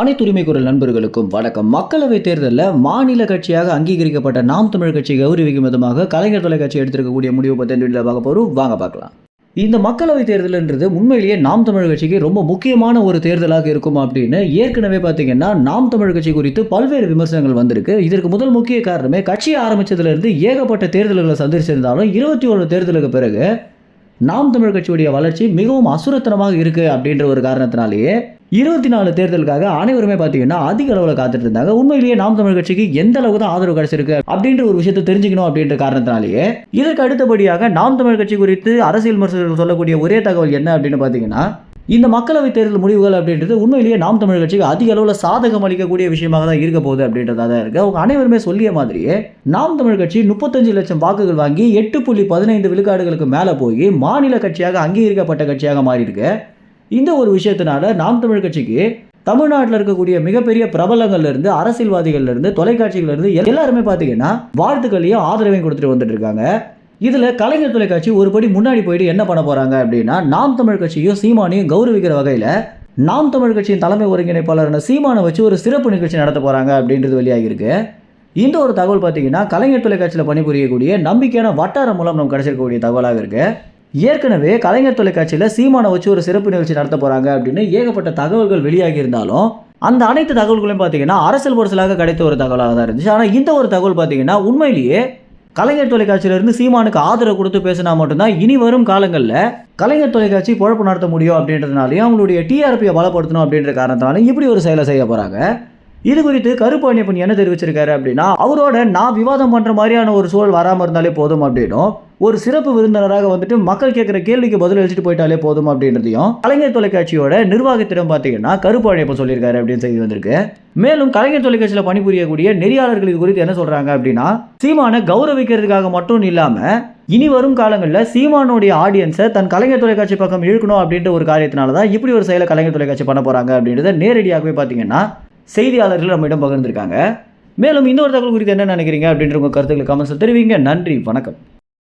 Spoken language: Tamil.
அனைத்து உரிமை குரல் நண்பர்களுக்கும் வணக்கம். மக்களவைத் தேர்தலில் மாநில கட்சியாக அங்கீகரிக்கப்பட்ட நாம் தமிழ் கட்சி கௌரவிக்கும் விதமாக கலைஞர் தொலைக்காட்சி எடுத்திருக்கக்கூடிய முடிவு பற்றி இந்த வீடியோவில் பார்க்க போகிறோம் வாங்க பார்க்கலாம். இந்த மக்களவைத் தேர்தல்ன்றது உண்மையிலேயே நாம் தமிழ் கட்சிக்கு ரொம்ப முக்கியமான ஒரு தேர்தலாக இருக்கும் அப்படின்னு ஏற்கனவே பார்த்தீங்கன்னா நாம் தமிழ் கட்சி குறித்து பல்வேறு விமர்சனங்கள் வந்திருக்கு. இதற்கு முதல் முக்கிய காரணமே கட்சி ஆரம்பித்ததுலேருந்து ஏகப்பட்ட தேர்தல்களை சந்திச்சிருந்தாலும் இருபத்தி ஒரு தேர்தலுக்கு பிறகு நாம் தமிழ் கட்சியுடைய வளர்ச்சி மிகவும் அசுரத்தனமாக இருக்கு அப்படின்ற ஒரு காரணத்தினாலேயே இருபத்தி நாலு தேர்தலுக்காக அனைவருமே பார்த்தீங்கன்னா அதிக அளவில் காத்துட்டு இருந்தாங்க. உண்மையிலேயே நாம் தமிழ் கட்சிக்கு எந்த அளவுக்கு தான் ஆதரவு கிடைச்சிருக்கு அப்படின்ற ஒரு விஷயத்தை தெரிஞ்சுக்கணும் அப்படின்ற காரணத்தினாலேயே இதற்கு அடுத்தபடியாக நாம் தமிழ் கட்சி குறித்து அரசியல் விமர்சகர்கள் சொல்லக்கூடிய ஒரே தகவல் என்ன அப்படின்னு பார்த்தீங்கன்னா இந்த மக்களவைத் தேர்தல் முடிவுகள் அப்படின்றது உண்மையிலேயே நாம் தமிழ் கட்சிக்கு அதிக அளவில் சாதகம் அளிக்கக்கூடிய விஷயமாக தான் இருக்க போகுது அப்படின்றதா தான் இருக்குது அவங்க அனைவருமே சொல்லிய மாதிரியே நாம் தமிழ் கட்சி முப்பத்தஞ்சு லட்சம் வாக்குகள் வாங்கி எட்டு புள்ளி பதினைந்து விழுக்காடுகளுக்கு மேலே போய் மாநில கட்சியாக அங்கீகரிக்கப்பட்ட கட்சியாக மாறி இருக்கு இந்த ஒரு விஷயத்தினால நாம் தமிழ் கட்சிக்கு தமிழ்நாட்டில் இருக்கக்கூடிய மிகப்பெரிய பிரபலங்கள்ல இருந்து அரசியல்வாதிகள்ல இருந்து தொலைக்காட்சிகள்ல இருந்து எல்லாருமே பார்த்தீங்கன்னா வாழ்த்துக்களையும் ஆதரவையும் கொடுத்துட்டு வந்துட்டு இருக்காங்க. இதில் கலைஞர் தொலைக்காட்சி ஒரு படி முன்னாடி போயிட்டு என்ன பண்ண போகிறாங்க அப்படின்னா நாம் தமிழ் கட்சியும் சீமானையும் கௌரவிக்கிற வகையில் நாம் தமிழ் கட்சியின் தலைமை ஒருங்கிணைப்பாளரான சீமானை வச்சு ஒரு சிறப்பு நிகழ்ச்சி நடத்த போகிறாங்க அப்படின்றது வெளியாகிருக்கு இந்த ஒரு தகவல் பார்த்தீங்கன்னா கலைஞர் தொலைக்காட்சியில் பணிபுரியக்கூடிய நம்பிக்கையான வட்டாரம் மூலம் நமக்கு கிடைச்சிருக்கக்கூடிய தகவலாக இருக்குது ஏற்கனவே கலைஞர் தொலைக்காட்சியில் சீமானை வச்சு ஒரு சிறப்பு நிகழ்ச்சி நடத்த போகிறாங்க அப்படின்னு ஏகப்பட்ட தகவல்கள் வெளியாகி இருந்தாலும் அந்த அனைத்து தகவல்களையும் பார்த்தீங்கன்னா அரசியல் பொருசலாக கிடைத்த ஒரு தகவலாக தான் இருந்துச்சு. ஆனால் இந்த ஒரு தகவல் பார்த்தீங்கன்னா உண்மையிலேயே கலைஞர் தொலைக்காட்சியிலிருந்து சீமானுக்கு ஆதரவு கொடுத்து பேசினா மட்டும்தான் இனி வரும் காலங்களில் கலைஞர் தொலைக்காட்சி பொழப்பு நடத்த முடியும் அப்படின்றதுனாலையும் அவங்களுடைய டிஆர்பியை பலப்படுத்தணும் அப்படின்ற காரணத்தினாலும் இப்படி ஒரு செயலை செய்ய போகிறாங்க இது குறித்து கருப்பு அணியப்பன் என்ன தெரிவிச்சிருக்காரு அப்படின்னா அவரோட நான் விவாதம் பண்ணுற மாதிரியான ஒரு சூழல் வராமல் இருந்தாலே போதும் அப்படின்னும். ஒரு சிறப்பு விருந்தினராக வந்துட்டு மக்கள் கேட்குற கேள்விக்கு பதில் அளிச்சுட்டு போயிட்டாலே போதும் அப்படின்றதையும் கலைஞர் தொலைக்காட்சியோட நிர்வாகத்திடம் பார்த்தீங்கன்னா கருப்பு சொல்லியிருக்காரு அப்படின்னு செய்தி வந்திருக்கு. மேலும் கலைஞர் தொலைக்காட்சியில் பணிபுரியக்கூடிய நெறியாளர்கள் இது குறித்து என்ன சொல்கிறாங்க அப்படின்னா சீமானை கௌரவிக்கிறதுக்காக மட்டும் இல்லாமல் இனி வரும் காலங்களில் சீமானுடைய ஆடியன்ஸை தன் கலைஞர் தொலைக்காட்சி பக்கம் இழுக்கணும் அப்படின்ற ஒரு காரியத்தினால தான் இப்படி ஒரு செயலை கலைஞர் தொலைக்காட்சி பண்ண போகிறாங்க அப்படின்றத நேரடியாகவே பார்த்தீங்கன்னா செய்தியாளர்கள் நம்மிடம் பகிர்ந்திருக்காங்க. மேலும் இன்னொரு தகவல் குறித்து என்ன நினைக்கிறீங்க அப்படின்ற உங்கள் கருத்துக்களை கமெண்ட்ஸில் தெரிவிங்க. நன்றி வணக்கம்.